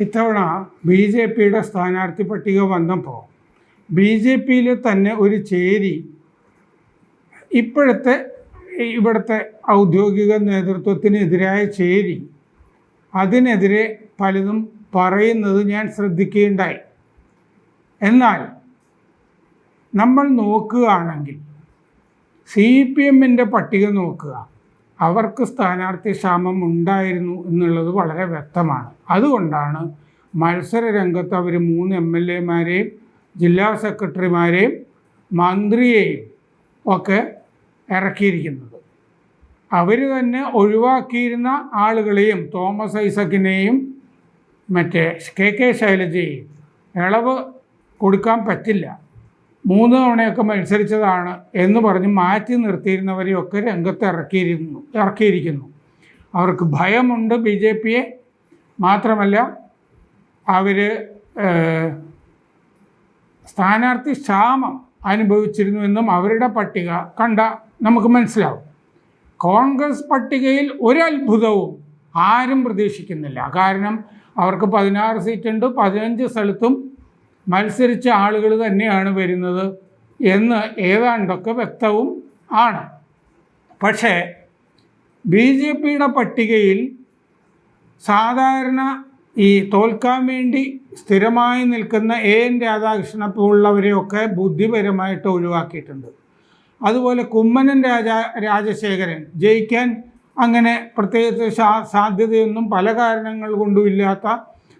ഇത്തവണ B J പിയുടെ സ്ഥാനാർത്ഥി പട്ടിക വന്നപ്പോൾ ബി ജെ പിയിൽ തന്നെ ഒരു ചേരി ഇപ്പോഴത്തെ ഇവിടുത്തെ ഔദ്യോഗിക നേതൃത്വത്തിനെതിരായ ചേരി അതിനെതിരെ പലതും പറയുന്നത് ഞാൻ ശ്രദ്ധിക്കുകയുണ്ടായി എന്നാൽ നമ്മൾ നോക്കുകയാണെങ്കിൽ സി പി എമ്മിന്റെ പട്ടിക നോക്കുക. അവർക്ക് സ്ഥാനാർത്ഥി ക്ഷാമം ഉണ്ടായിരുന്നു എന്നുള്ളത് വളരെ വ്യക്തമാണ്. അതുകൊണ്ടാണ് മത്സര രംഗത്ത് അവർ മൂന്ന് എം എൽ എമാരെയും ജില്ലാ സെക്രട്ടറിമാരെയും മന്ത്രിയെയും ഒക്കെ ഇറക്കിയിരിക്കുന്നത്. അവർ തന്നെ ഒഴിവാക്കിയിരുന്ന ആളുകളെയും തോമസ് ഐസക്കിനെയും മറ്റേ കെ കെ ശൈലജയെയും ഇളവ് കൊടുക്കാൻ പറ്റില്ല. മൂന്ന് തവണയൊക്കെ മത്സരിച്ചതാണ് എന്ന് പറഞ്ഞ് മാറ്റി നിർത്തിയിരുന്നവരെയൊക്കെ രംഗത്ത് ഇറക്കിയിരുന്നു ഇറക്കിയിരിക്കുന്നു. അവർക്ക് ഭയമുണ്ട് ബി ജെ പിയെ. മാത്രമല്ല അവർ സ്ഥാനാർത്ഥി ക്ഷാമം അനുഭവിച്ചിരുന്നു എന്നും അവരുടെ പട്ടിക കണ്ട നമുക്ക് മനസ്സിലാവും. കോൺഗ്രസ് പട്ടികയിൽ ഒരത്ഭുതവും ആരും പ്രതീക്ഷിക്കുന്നില്ല. കാരണം അവർക്ക് പതിനാറ് സീറ്റുണ്ട് പതിനഞ്ച് സ്ഥലത്തും മത്സരിച്ച ആളുകൾ തന്നെയാണ് വരുന്നത് എന്ന് ഏതാണ്ടൊക്കെ വ്യക്തവും ആണ്. പക്ഷേ ബി ജെ പിയുടെ പട്ടികയിൽ സാധാരണ ഈ തോൽക്കാൻ വേണ്ടി സ്ഥിരമായി നിൽക്കുന്ന എ എൻ രാധാകൃഷ്ണൻ പോലുള്ളവരെയൊക്കെ ബുദ്ധിപരമായിട്ട് ഒഴിവാക്കിയിട്ടുണ്ട്. അതുപോലെ കുമ്മനൻ രാജ രാജശേഖരൻ ജയിക്കാൻ അങ്ങനെ പ്രത്യേകിച്ച് സാധ്യതയൊന്നും പല കാരണങ്ങൾ കൊണ്ടും ഇല്ലാത്ത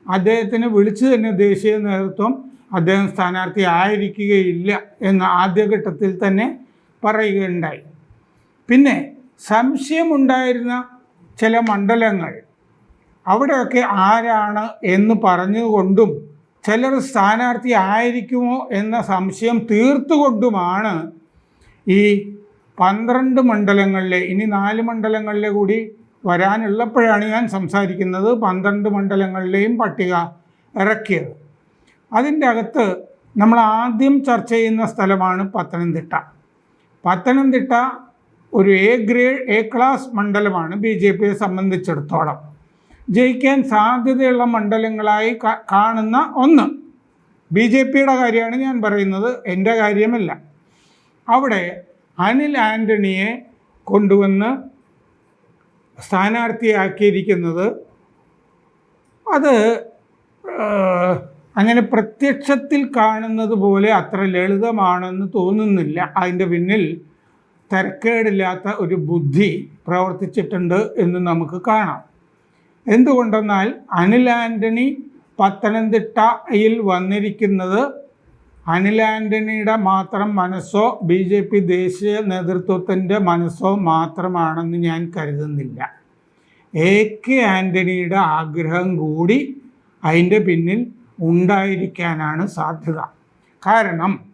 അദ്ദേഹത്തിന് വിളിച്ചു തന്നെ ദേശീയ നേതൃത്വം അദ്ദേഹം സ്ഥാനാർത്ഥി ആയിരിക്കുകയില്ല എന്ന് ആദ്യഘട്ടത്തിൽ തന്നെ പറയുകയുണ്ടായി. പിന്നെ സംശയമുണ്ടായിരുന്ന ചില മണ്ഡലങ്ങൾ അവിടെയൊക്കെ ആരാണ് എന്ന് പറഞ്ഞുകൊണ്ടും ചിലർ സ്ഥാനാർത്ഥി ആയിരിക്കുമോ എന്ന സംശയം തീർത്തുകൊണ്ടുമാണ് ഈ പന്ത്രണ്ട് മണ്ഡലങ്ങളിലെ ഇനി നാല് മണ്ഡലങ്ങളിലെ കൂടി വരാനുള്ളപ്പോഴാണ് ഞാൻ സംസാരിക്കുന്നത് പന്ത്രണ്ട് മണ്ഡലങ്ങളിലെയും പട്ടിക ഇറക്കിയത്. അതിന്റെ അകത്ത് നമ്മൾ ആദ്യം ചർച്ച ചെയ്യുന്ന സ്ഥലമാണ് പത്തനംതിട്ട. പത്തനംതിട്ട ഒരു എ ഗ്രേഡ് എ ക്ലാസ് മണ്ഡലമാണ് ബി ജെ പിയെ സംബന്ധിച്ചിടത്തോളം. ജയിക്കാൻ സാധ്യതയുള്ള മണ്ഡലങ്ങളായി കാണുന്ന ഒന്ന്. ബി ജെ പിയുടെ കാര്യമാണ് ഞാൻ പറയുന്നത് എന്റെ കാര്യമല്ല. അവിടെ അനിൽ ആന്റണിയെ കൊണ്ടുവന്ന് സ്ഥാനാർത്ഥിയാക്കിയിരിക്കുന്നത് അത് അങ്ങനെ പ്രത്യക്ഷത്തിൽ കാണുന്നത് പോലെ അത്ര ലളിതമാണെന്ന് തോന്നുന്നില്ല. അതിന്റെ പിന്നിൽ തരക്കേടില്ലാത്ത ഒരു ബുദ്ധി പ്രവർത്തിച്ചിട്ടുണ്ട് എന്ന് നമുക്ക് കാണാം. എന്തുകൊണ്ടെന്നാൽ അനിൽ ആന്റണി പത്തനംതിട്ടയിൽ വന്നിരിക്കുന്നത് അനിൽ ആന്റണിയുടെ മാത്രം മനസ്സോ ബി ജെ പി ദേശീയ നേതൃത്വത്തിന്റെ മനസ്സോ മാത്രമാണെന്ന് ഞാൻ കരുതുന്നില്ല. എ കെ ആന്റണിയുടെ ആഗ്രഹം കൂടി അതിന്റെ പിന്നിൽ ഉണ്ടായിരിക്കാനാണ് സാധ്യത. കാരണം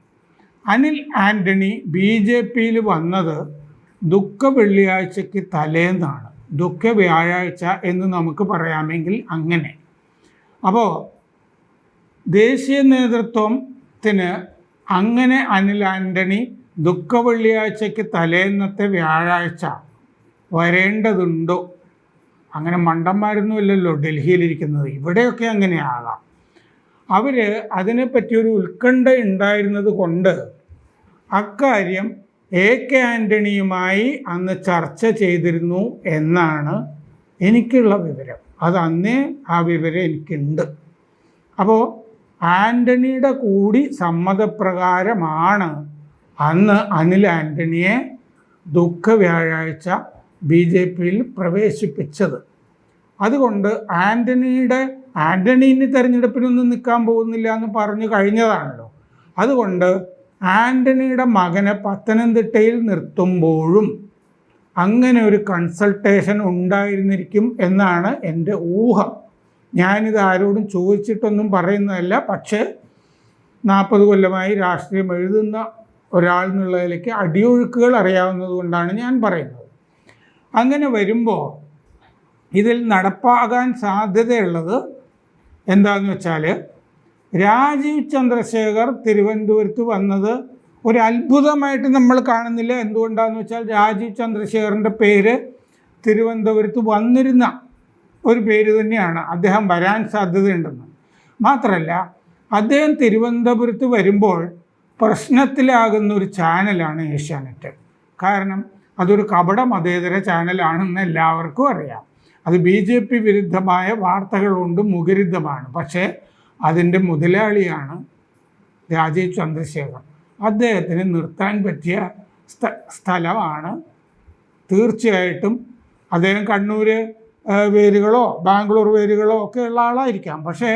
അനിൽ ആന്റണി ബി ജെ പിയിൽ വന്നത് ദുഃഖ വെള്ളിയാഴ്ചയ്ക്ക് തലേന്നാണ്. ദുഃഖ വ്യാഴാഴ്ച എന്ന് നമുക്ക് പറയാമെങ്കിൽ അങ്ങനെ. അപ്പോൾ ദേശീയ നേതൃത്വത്തിന് അങ്ങനെ അനിൽ ആന്റണി ദുഃഖ വെള്ളിയാഴ്ചയ്ക്ക് തലേന്നത്തെ വ്യാഴാഴ്ച വരേണ്ടതുണ്ടോ? അങ്ങനെ മണ്ടന്മാരൊന്നുമില്ലല്ലോ ഡൽഹിയിലിരിക്കുന്നത് ഇവിടെയൊക്കെ അങ്ങനെ ആകാം അവർ അതിനെപ്പറ്റി ഒരു ഉത്കണ്ഠ ഉണ്ടായിരുന്നത് കൊണ്ട് അക്കാര്യം എ കെ ആന്റണിയുമായി അന്ന് ചർച്ച ചെയ്തിരുന്നു എന്നാണ് എനിക്കുള്ള വിവരം. അത് അന്നേ ആ വിവരം എനിക്കുണ്ട്. അപ്പോൾ ആന്റണിയുടെ കൂടി സമ്മതപ്രകാരമാണ് അന്ന് അനിൽ ആന്റണിയെ ദുഃഖ വ്യാഴാഴ്ച ബി ജെ പിയിൽ പ്രവേശിപ്പിച്ചത്. അതുകൊണ്ട് ആന്റണിയുടെ ആന്റണി ഇനി തെരഞ്ഞെടുപ്പിനൊന്നും നിൽക്കാൻ പോകുന്നില്ല എന്ന് പറഞ്ഞു കഴിഞ്ഞതാണല്ലോ. അതുകൊണ്ട് ആന്റണിയുടെ മകനെ പത്തനംതിട്ടയിൽ നിർത്തുമ്പോഴും അങ്ങനെ ഒരു കൺസൾട്ടേഷൻ ഉണ്ടായിരുന്നിരിക്കും എന്നാണ് എന്റെ ഊഹം. ഞാനിത് ആരോടും ചോദിച്ചിട്ടൊന്നും പറയുന്നതല്ല പക്ഷേ നാൽപ്പത് കൊല്ലമായി രാഷ്ട്രീയം എഴുതുന്ന ഒരാൾ എന്നുള്ളതിലേക്ക് അടിയൊഴുക്കുകൾ അറിയാവുന്നത് കൊണ്ടാണ് ഞാൻ പറയുന്നത്. അങ്ങനെ വരുമ്പോൾ ഇതിൽ നടപ്പാകാൻ സാധ്യതയുള്ളത് എന്താണെന്ന് വെച്ചാൽ രാജീവ് ചന്ദ്രശേഖർ തിരുവനന്തപുരത്ത് വന്നത് ഒരു അത്ഭുതമായിട്ട് നമ്മൾ കാണുന്നില്ല. എന്തുകൊണ്ടാണെന്ന് വെച്ചാൽ രാജീവ് ചന്ദ്രശേഖറിന്റെ പേര് തിരുവനന്തപുരത്ത് വന്നിരുന്ന ഒരു പേര് തന്നെയാണ് അദ്ദേഹം വരാൻ സാധ്യതയുണ്ടെന്ന്. മാത്രമല്ല അദ്ദേഹം തിരുവനന്തപുരത്ത് വരുമ്പോൾ പ്രശ്നത്തിലാകുന്ന ഒരു ചാനലാണ് ഏഷ്യാനെറ്റ്. കാരണം അതൊരു കപട മതേതര ചാനലാണെന്ന് എല്ലാവർക്കും അറിയാം. അത് ബി ജെ പി വിരുദ്ധമായ വാർത്തകൾ കൊണ്ട് മുഖരിതമാണ്. പക്ഷേ അതിന്റെ മുതലാളിയാണ് രാജീവ് ചന്ദ്രശേഖർ അദ്ദേഹത്തിന് നിർത്താൻ പറ്റിയ സ്ഥ സ്ഥലമാണ് തീർച്ചയായിട്ടും അദ്ദേഹം കണ്ണൂർ വേരുകളോ ബാംഗ്ലൂർ വേരുകളോ ഒക്കെ ഉള്ള ആളായിരിക്കാം. പക്ഷേ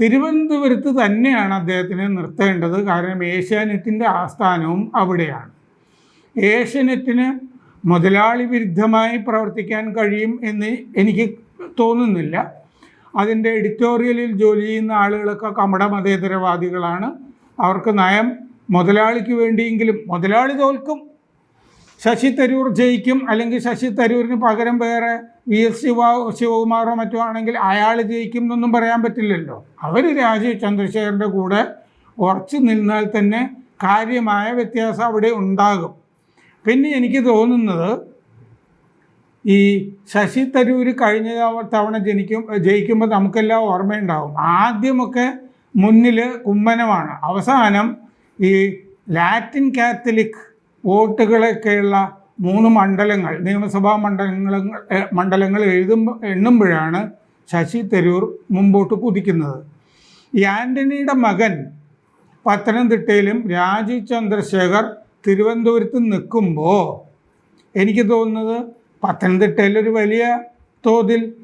തിരുവനന്തപുരത്ത് തന്നെയാണ് അദ്ദേഹത്തിനെ നിർത്തേണ്ടത്. കാരണം ഏഷ്യാനെറ്റിന്റെ ആസ്ഥാനവും അവിടെയാണ്. ഏഷ്യനെറ്റിന് മുതലാളി വിരുദ്ധമായി പ്രവർത്തിക്കാൻ കഴിയും എന്ന് എനിക്ക് തോന്നുന്നില്ല. അതിന്റെ എഡിറ്റോറിയലിൽ ജോലി ചെയ്യുന്ന ആളുകളൊക്കെ കമട മതേതരവാദികളാണ്. അവർക്ക് നയം മുതലാളിക്ക് വേണ്ടിയെങ്കിലും മുതലാളി തോൽക്കും. ശശി തരൂർ ജയിക്കും. അല്ലെങ്കിൽ ശശി തരൂരിന് പകരം വേറെ വി എസ് ശിവ ശിവകുമാറോ മറ്റോ ആണെങ്കിൽ അയാൾ ജയിക്കും എന്നൊന്നും പറയാൻ പറ്റില്ലല്ലോ. അവർ രാജീവ് ചന്ദ്രശേഖരന്റെ കൂടെ ഉറച്ചു നിന്നാൽ തന്നെ കാര്യമായ വ്യത്യാസം അവിടെ ഉണ്ടാകും. പിന്നെ എനിക്ക് തോന്നുന്നത് ഈ ശശി തരൂർ കഴിഞ്ഞ തവ- തവണ ജനിക്കും ജയിക്കുമ്പോൾ നമുക്കെല്ലാം ഓർമ്മയുണ്ടാവും. ആദ്യമൊക്കെ മുന്നിൽ കുമ്മനമാണ്. അവസാനം ഈ ലാറ്റിൻ കാത്തലിക് വോട്ടുകളൊക്കെയുള്ള മൂന്ന് മണ്ഡലങ്ങൾ നിയമസഭാ മണ്ഡലങ്ങൾ മണ്ഡലങ്ങൾ എഴുതുമ്പോൾ എണ്ണുമ്പോഴാണ് ശശി തരൂർ മുമ്പോട്ട് കുതിക്കുന്നത്. ഈ ആന്റണിയുടെ മകൻ പത്തനംതിട്ടയിലും രാജീവ് ചന്ദ്രശേഖർ തിരുവനന്തപുരത്ത് നിൽക്കുമ്പോൾ എനിക്ക് തോന്നുന്നത് പത്തനംതിട്ടയിൽ ഒരു വലിയ തോതിൽ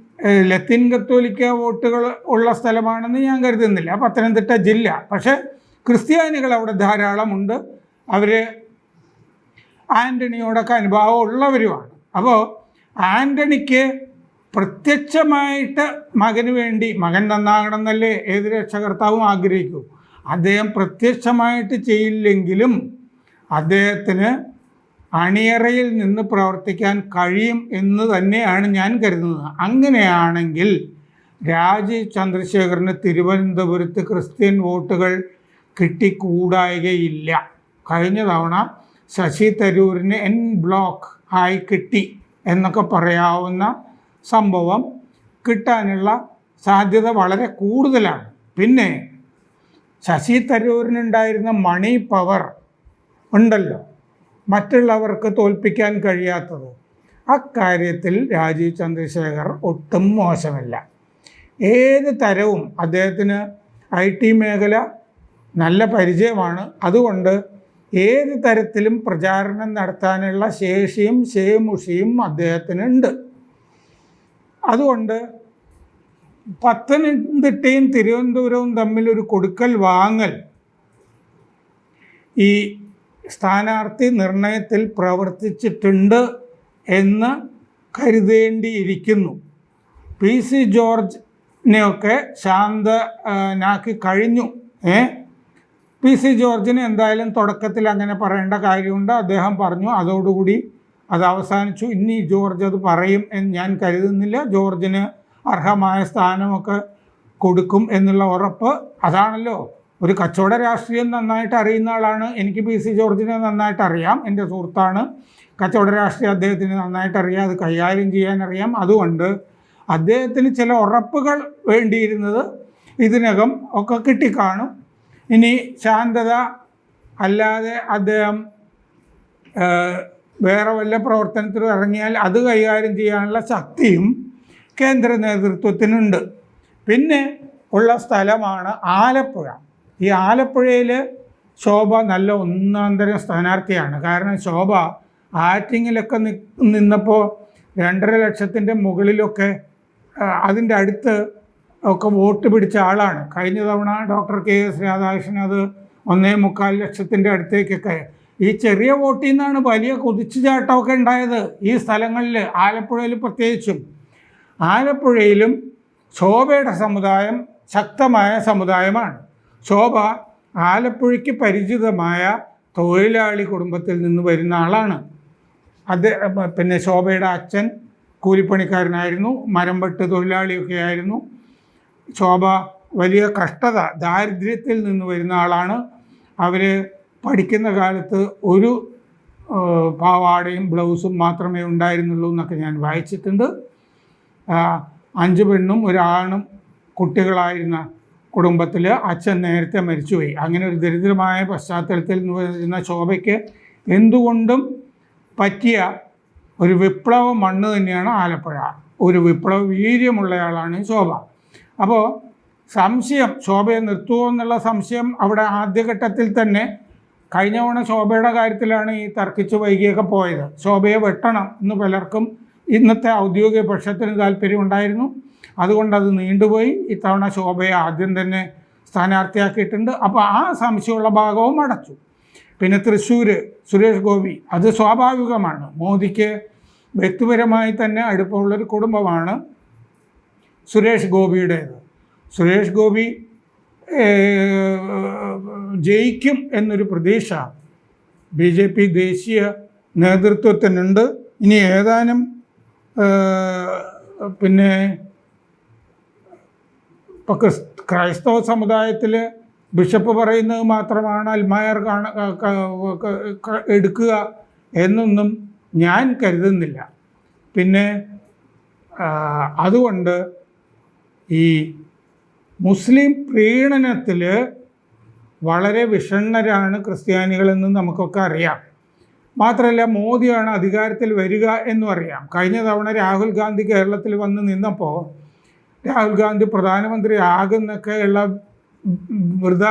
ലത്തിൻ കത്തോലിക്ക വോട്ടുകൾ ഉള്ള സ്ഥലമാണെന്ന് ഞാൻ കരുതുന്നില്ല. പത്തനംതിട്ട ജില്ല. പക്ഷേ ക്രിസ്ത്യാനികൾ അവിടെ ധാരാളമുണ്ട്. അവർ ആന്റണിയോടൊക്കെ അനുഭാവം ഉള്ളവരുമാണ്. അപ്പോൾ ആന്റണിക്ക് പ്രത്യക്ഷമായിട്ട് മകന് വേണ്ടി മകൻ നന്നാകണം എന്നല്ലേ ഏത് രക്ഷകർത്താവും ആഗ്രഹിക്കൂ. അദ്ദേഹം പ്രത്യക്ഷമായിട്ട് ചെയ്യില്ലെങ്കിലും അദ്ദേഹത്തിന് അണിയറയിൽ നിന്ന് പ്രവർത്തിക്കാൻ കഴിയും എന്ന് തന്നെയാണ് ഞാൻ കരുതുന്നത്. അങ്ങനെയാണെങ്കിൽ രാജീവ് ചന്ദ്രശേഖറിന് തിരുവനന്തപുരത്ത് ക്രിസ്ത്യൻ വോട്ടുകൾ കിട്ടിക്കൂടായികയില്ല. കഴിഞ്ഞ തവണ ശശി തരൂരിന് എൻ ബ്ലോക്ക് ആയി കിട്ടി എന്നൊക്കെ പറയാവുന്ന സംഭവം കിട്ടാനുള്ള സാധ്യത വളരെ കൂടുതലാണ്. പിന്നെ ശശി തരൂരിനുണ്ടായിരുന്ന മണി പവർ ഉണ്ടല്ലോ. മറ്റുള്ളവർക്ക് തോൽപ്പിക്കാൻ കഴിയാത്തത്. അക്കാര്യത്തിൽ രാജീവ് ചന്ദ്രശേഖർ ഒട്ടും മോശമല്ല. ഏത് തരവും അദ്ദേഹത്തിന് ഐ ടി മേഖല നല്ല പരിചയമാണ്. അതുകൊണ്ട് ഏത് തരത്തിലും പ്രചാരണം നടത്താനുള്ള ശേഷിയും ശേമുഷിയും അദ്ദേഹത്തിനുണ്ട് അതുകൊണ്ട് പത്തനംതിട്ടയും തിരുവനന്തപുരവും തമ്മിൽ ഒരു കൊടുക്കൽ വാങ്ങൽ ഈ സ്ഥാനാർത്ഥി നിർണയത്തിൽ പ്രവർത്തിച്ചിട്ടുണ്ട് എന്ന് കരുതേണ്ടിയിരിക്കുന്നു. പി സി ജോർജിനെയൊക്കെ ശാന്തനാക്കി കഴിഞ്ഞു. ഏ? പി സി ജോർജിന് എന്തായാലും തുടക്കത്തിൽ അങ്ങനെ പറയേണ്ട കാര്യമുണ്ട്. അദ്ദേഹം പറഞ്ഞു അതോടുകൂടി അത് അവസാനിച്ചു. ഇനി ജോർജ് അത് പറയും എന്ന് ഞാൻ കരുതുന്നില്ല. ജോർജിന് അർഹമായ സ്ഥാനമൊക്കെ കൊടുക്കും എന്നുള്ള ഉറപ്പ് അതാണല്ലോ. ഒരു കച്ചവട രാഷ്ട്രീയം നന്നായിട്ട് അറിയുന്ന ആളാണ്. എനിക്ക് പി സി ജോർജിനെ നന്നായിട്ട് അറിയാം. എന്റെ സുഹൃത്താണ്. കച്ചവട രാഷ്ട്രീയം അദ്ദേഹത്തിന് നന്നായിട്ട് അറിയാം. അത് കൈകാര്യം ചെയ്യാൻ അറിയാം. അതുകൊണ്ട് അദ്ദേഹത്തിന് ചില ഉറപ്പുകൾ വേണ്ടിയിരുന്നത് ഇതിനകം ഒക്കെ കിട്ടിക്കാണും. ഇനി ശാന്തത അല്ലാതെ അദ്ദേഹം വേറെ വല്ല പ്രവർത്തനത്തിലും ഇറങ്ങിയാൽ അത് കൈകാര്യം ചെയ്യാനുള്ള ശക്തിയും കേന്ദ്ര നേതൃത്വത്തിനുണ്ട്. പിന്നെ ഉള്ള സ്ഥലമാണ് ആലപ്പുഴ. ഈ ആലപ്പുഴയിൽ ശോഭ നല്ല ഒന്നാന്തരം സ്ഥാനാർത്ഥിയാണ്. കാരണം ശോഭ ആറ്റിങ്ങിലൊക്കെ നിന്നപ്പോൾ രണ്ടര ലക്ഷത്തിന്റെ മുകളിലൊക്കെ അതിന്റെ അടുത്ത് ഒക്കെ വോട്ട് പിടിച്ച ആളാണ്. കഴിഞ്ഞ തവണ ഡോക്ടർ കെ എസ് രാധാകൃഷ്ണൻ അത് ഒന്നേ മുക്കാൽ ലക്ഷത്തിന്റെ അടുത്തേക്കൊക്കെ ഈ ചെറിയ വോട്ടിൽ നിന്നാണ് വലിയ കുതിച്ചുചാട്ടമൊക്കെ ഉണ്ടായത് ഈ സ്ഥലങ്ങളിൽ ആലപ്പുഴയിൽ പ്രത്യേകിച്ചും. ആലപ്പുഴയിലും ശോഭയുടെ സമുദായം ശക്തമായ സമുദായമാണ്. ശോഭ ആലപ്പുഴയ്ക്ക് പരിചിതമായ തൊഴിലാളി കുടുംബത്തിൽ നിന്ന് വരുന്ന ആളാണ്. അത് പിന്നെ ശോഭയുടെ അച്ഛൻ കൂലിപ്പണിക്കാരനായിരുന്നു മരംവെട്ട് തൊഴിലാളിയൊക്കെ ആയിരുന്നു. ശോഭ വലിയ കഷ്ടത ദാരിദ്ര്യത്തിൽ നിന്ന് വരുന്ന ആളാണ്. അവർ പഠിക്കുന്ന കാലത്ത് ഒരു പാവാടയും ബ്ലൗസും മാത്രമേ ഉണ്ടായിരുന്നുള്ളൂ എന്നൊക്കെ ഞാൻ വായിച്ചിട്ടുണ്ട്. അഞ്ച് പെണ്ണും ഒരാണും കുട്ടികളായിരുന്ന കുടുംബത്തിൽ അച്ഛൻ നേരത്തെ മരിച്ചുപോയി. അങ്ങനെ ഒരു ദരിദ്രമായ പശ്ചാത്തലത്തിൽ വരുന്ന ശോഭയ്ക്ക് എന്തുകൊണ്ടും പറ്റിയ ഒരു വിപ്ലവ മണ്ണ് തന്നെയാണ് ആലപ്പുഴ. ഒരു വിപ്ലവ വീര്യമുള്ളയാളാണ് ശോഭ. അപ്പോൾ സംശയം ശോഭയെ നിർത്തുമോ എന്നുള്ള സംശയം അവിടെ ആദ്യഘട്ടത്തിൽ തന്നെ കഴിഞ്ഞ തവണ ശോഭയുടെ കാര്യത്തിലാണ് ഈ തർക്കിച്ച് വൈകിയൊക്കെ പോയത്. ശോഭയെ വെട്ടണം എന്ന് പലർക്കും ഇന്നത്തെ ഔദ്യോഗിക പക്ഷത്തിന് താല്പര്യം ഉണ്ടായിരുന്നു അതുകൊണ്ട് അത് നീണ്ടുപോയി. ഇത്തവണ ശോഭയെ ആദ്യം തന്നെ സ്ഥാനാർത്ഥിയാക്കിയിട്ടുണ്ട്. അപ്പോൾ ആ സംശയമുള്ള ഭാഗവും അടച്ചു. പിന്നെ തൃശ്ശൂർ സുരേഷ് ഗോപി അത് സ്വാഭാവികമാണ്. മോദിക്ക് വ്യക്തിപരമായി തന്നെ അടുപ്പമുള്ളൊരു കുടുംബമാണ് സുരേഷ് ഗോപിയുടേത്. സുരേഷ് ഗോപി ജയിക്കും എന്നൊരു പ്രതീക്ഷ ബി ജെ പി ദേശീയ നേതൃത്വത്തിനുണ്ട്. ഇനി ഏതാനും പിന്നെ ഇപ്പോൾ ക്രിസ് ക്രൈസ്തവ സമുദായത്തിൽ ബിഷപ്പ് പറയുന്നത് മാത്രമാണ് അൽമായർ കാണ എടുക്കുക എന്നൊന്നും ഞാൻ കരുതുന്നില്ല. പിന്നെ അതുകൊണ്ട് ഈ മുസ്ലിം പ്രീണനത്തിൽ വളരെ വിഷണ്ണരാണ് ക്രിസ്ത്യാനികളെന്ന് നമുക്കൊക്കെ അറിയാം. മാത്രമല്ല മോദിയാണ് അധികാരത്തിൽ വരിക എന്നും അറിയാം. കഴിഞ്ഞ തവണ രാഹുൽ ഗാന്ധി കേരളത്തിൽ വന്ന് നിന്നപ്പോൾ രാഹുൽ ഗാന്ധി പ്രധാനമന്ത്രി ആകുന്നൊക്കെയുള്ള വൃത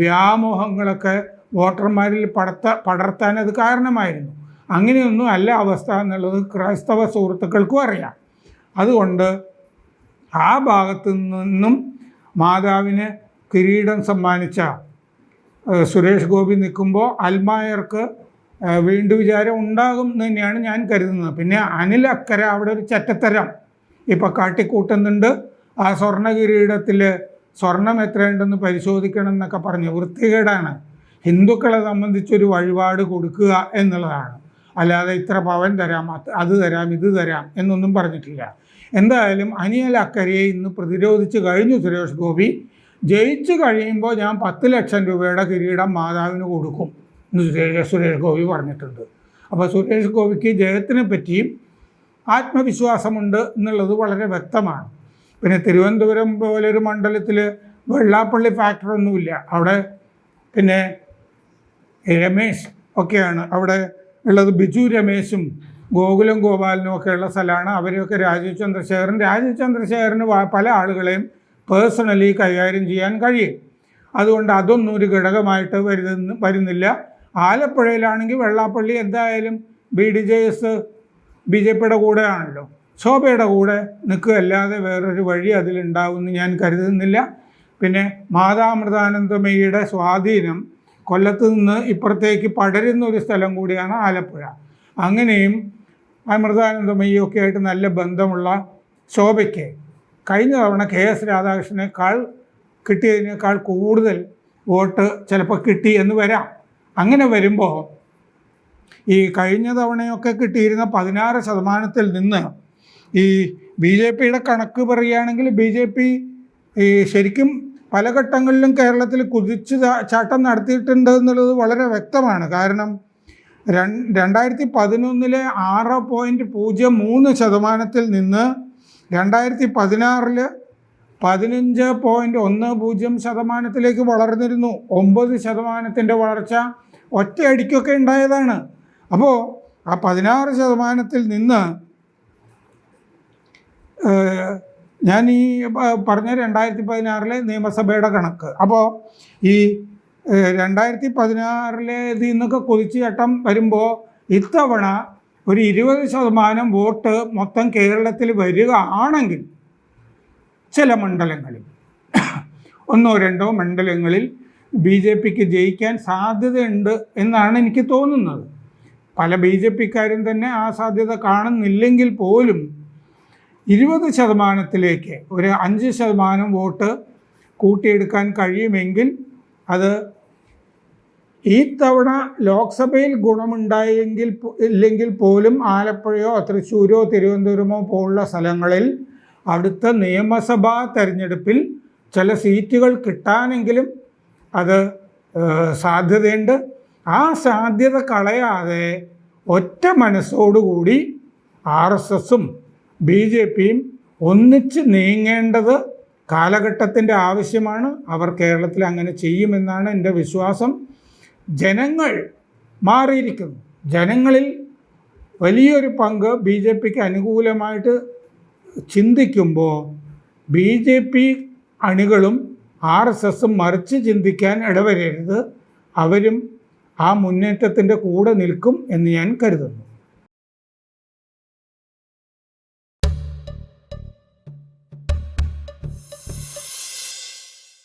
വ്യാമോഹങ്ങളൊക്കെ വോട്ടർമാരിൽ പടർത്ത പടർത്താൻ അത് കാരണമായിരുന്നു. അങ്ങനെയൊന്നും അല്ല അവസ്ഥ എന്നുള്ളത് ക്രൈസ്തവ സുഹൃത്തുക്കൾക്കും അറിയാം. അതുകൊണ്ട് ആ ഭാഗത്തു നിന്നും മാതാവിന് കിരീടം സമ്മാനിച്ച സുരേഷ് ഗോപി നിൽക്കുമ്പോൾ അൽമായർക്ക് വീണ്ടും വിചാരം ഉണ്ടാകും എന്ന് തന്നെയാണ് ഞാൻ കരുതുന്നത്. പിന്നെ അനിലക്കര അവിടെ ഒരു ചറ്റത്തരം ഇപ്പോൾ കാട്ടിക്കൂട്ടുന്നുണ്ട്. ആ സ്വർണ കിരീടത്തിൽ സ്വർണം എത്രയുണ്ടെന്ന് പരിശോധിക്കണം എന്നൊക്കെ പറഞ്ഞ് വൃത്തികേടാണ്. ഹിന്ദുക്കളെ സംബന്ധിച്ചൊരു വഴിപാട് കൊടുക്കുക എന്നുള്ളതാണ്. അല്ലാതെ ഇത്ര പവൻ തരാം അത് തരാം ഇത് തരാം എന്നൊന്നും പറഞ്ഞിട്ടില്ല. എന്തായാലും അനിയൽ അക്കരയെ ഇന്ന് പ്രതിരോധിച്ച് കഴിഞ്ഞു സുരേഷ് ഗോപി. ജയിച്ചു കഴിയുമ്പോൾ ഞാൻ പത്ത് ലക്ഷം രൂപയുടെ കിരീടം മാതാവിന് കൊടുക്കും എന്ന് സുരേഷ് ഗോപി പറഞ്ഞിട്ടുണ്ട്. അപ്പോൾ സുരേഷ് ഗോപിക്ക് ജയത്തിനെ പറ്റിയും ആത്മവിശ്വാസമുണ്ട് എന്നുള്ളത് വളരെ വ്യക്തമാണ്. പിന്നെ തിരുവനന്തപുരം പോലെ ഒരു മണ്ഡലത്തിൽ വെള്ളാപ്പള്ളി ഫാക്ടറൊന്നുമില്ല അവിടെ പിന്നെ രമേശ് ഒക്കെയാണ്. അവിടെ ഉള്ളത് ബിജു രമേശും ഗോകുലം ഗോപാലനും ഒക്കെ ഉള്ള സ്ഥലമാണ്. അവരെയൊക്കെ രാജീവ് ചന്ദ്രശേഖരൻ. രാജീവ് ചന്ദ്രശേഖരന് പല ആളുകളെയും പേഴ്സണലി കൈകാര്യം ചെയ്യാൻ കഴിയും. അതുകൊണ്ട് അതൊന്നും ഒരു ഘടകമായിട്ട് വരുന്ന വരുന്നില്ല. ആലപ്പുഴയിലാണെങ്കിൽ വെള്ളാപ്പള്ളി എന്തായാലും B D J S B J പിയുടെ കൂടെയാണല്ലോ. ശോഭയുടെ കൂടെ നിൽക്കുകയല്ലാതെ വേറൊരു വഴി അതിലുണ്ടാവുമെന്ന് ഞാൻ കരുതുന്നില്ല. പിന്നെ മാതാമൃതാനന്ദമയുടെ സ്വാധീനം കൊല്ലത്ത് നിന്ന് ഇപ്പുറത്തേക്ക് പടരുന്ന ഒരു സ്ഥലം കൂടിയാണ് ആലപ്പുഴ. അങ്ങനെയും അമൃതാനന്ദമയൊക്കെ ആയിട്ട് നല്ല ബന്ധമുള്ള ശോഭയ്ക്ക് കഴിഞ്ഞ തവണ കെ എസ് രാധാകൃഷ്ണനേക്കാൾ കിട്ടിയതിനേക്കാൾ കൂടുതൽ വോട്ട് ചിലപ്പോൾ കിട്ടി എന്ന് വരാം. അങ്ങനെ വരുമ്പോൾ ഈ കഴിഞ്ഞ തവണയൊക്കെ കിട്ടിയിരുന്ന പതിനാറ് ശതമാനത്തിൽ നിന്ന് ഈ ബി ജെ പിയുടെ കണക്ക് പറയുകയാണെങ്കിൽ ബി ജെ പി ഈ ശരിക്കും പല ഘട്ടങ്ങളിലും കേരളത്തിൽ കുതിച്ച് ചാട്ടം നടത്തിയിട്ടുണ്ട് എന്നുള്ളത് വളരെ വ്യക്തമാണ്. കാരണം രണ്ടായിരത്തി പതിനൊന്നിലെ ആറ് പോയിന്റ് പൂജ്യം മൂന്ന് ശതമാനത്തിൽ നിന്ന് രണ്ടായിരത്തി പതിനാറിൽ പതിനഞ്ച് പോയിന്റ് ഒന്ന് പൂജ്യം ശതമാനത്തിലേക്ക് വളർന്നിരുന്നു. ഒമ്പത് ശതമാനത്തിന്റെ വളർച്ച ഒറ്റയടിക്കൊക്കെ ഉണ്ടായതാണ്. അപ്പോൾ ആ പതിനാറ് ശതമാനത്തിൽ നിന്ന് ഞാൻ ഈ പറഞ്ഞ രണ്ടായിരത്തി പതിനാറിലെ നിയമസഭയുടെ കണക്ക്. അപ്പോൾ ഈ രണ്ടായിരത്തി പതിനാറിലെ ഇതിൽ നിന്നൊക്കെ കുതിച്ചു ചട്ടം വരുമ്പോൾ ഇത്തവണ ഒരു ഇരുപത് ശതമാനം വോട്ട് മൊത്തം കേരളത്തിൽ വരികയാണെങ്കിൽ ചില മണ്ഡലങ്ങളിൽ ഒന്നോ രണ്ടോ മണ്ഡലങ്ങളിൽ ബി ജെ പിക്ക് ജയിക്കാൻ സാധ്യതയുണ്ട് എന്നാണ് എനിക്ക് തോന്നുന്നത്. പല ബി ജെ പിക്കാരും തന്നെ ആ സാധ്യത കാണുന്നില്ലെങ്കിൽ പോലും ഇരുപത് ശതമാനത്തിലേക്ക് ഒരു അഞ്ച് ശതമാനം വോട്ട് കൂട്ടിയെടുക്കാൻ കഴിയുമെങ്കിൽ അത് ഈ തവണ ലോക്സഭയിൽ ഗുണമുണ്ടായെങ്കിൽ ഇല്ലെങ്കിൽ പോലും ആലപ്പുഴയോ തൃശ്ശൂരോ തിരുവനന്തപുരമോ പോലുള്ള സ്ഥലങ്ങളിൽ അടുത്ത നിയമസഭാ തെരഞ്ഞെടുപ്പിൽ ചില സീറ്റുകൾ കിട്ടാനെങ്കിലും അത് സാധ്യതയുണ്ട്. ആ സാധ്യത കളയാതെ ഒറ്റ മനസ്സോടുകൂടി ആർ എസ് എസും ബി ജെ പിയും ഒന്നിച്ച് നീങ്ങേണ്ടത് കാലഘട്ടത്തിന്റെ ആവശ്യമാണ്. അവർ കേരളത്തിൽ അങ്ങനെ ചെയ്യുമെന്നാണ് എന്റെ വിശ്വാസം. ജനങ്ങൾ മാറിയിരിക്കുന്നു. ജനങ്ങളിൽ വലിയൊരു പങ്ക് ബി ജെ പിക്ക് അനുകൂലമായിട്ട് ചിന്തിക്കുമ്പോൾ ബി ജെ പി അണികളും ആർ എസ് എസും മറിച്ച് ചിന്തിക്കാൻ ഇടവരരുത്. അവരും ആ മുന്നേറ്റത്തിന്റെ കൂടെ നിൽക്കും എന്ന് ഞാൻ കരുതുന്നു.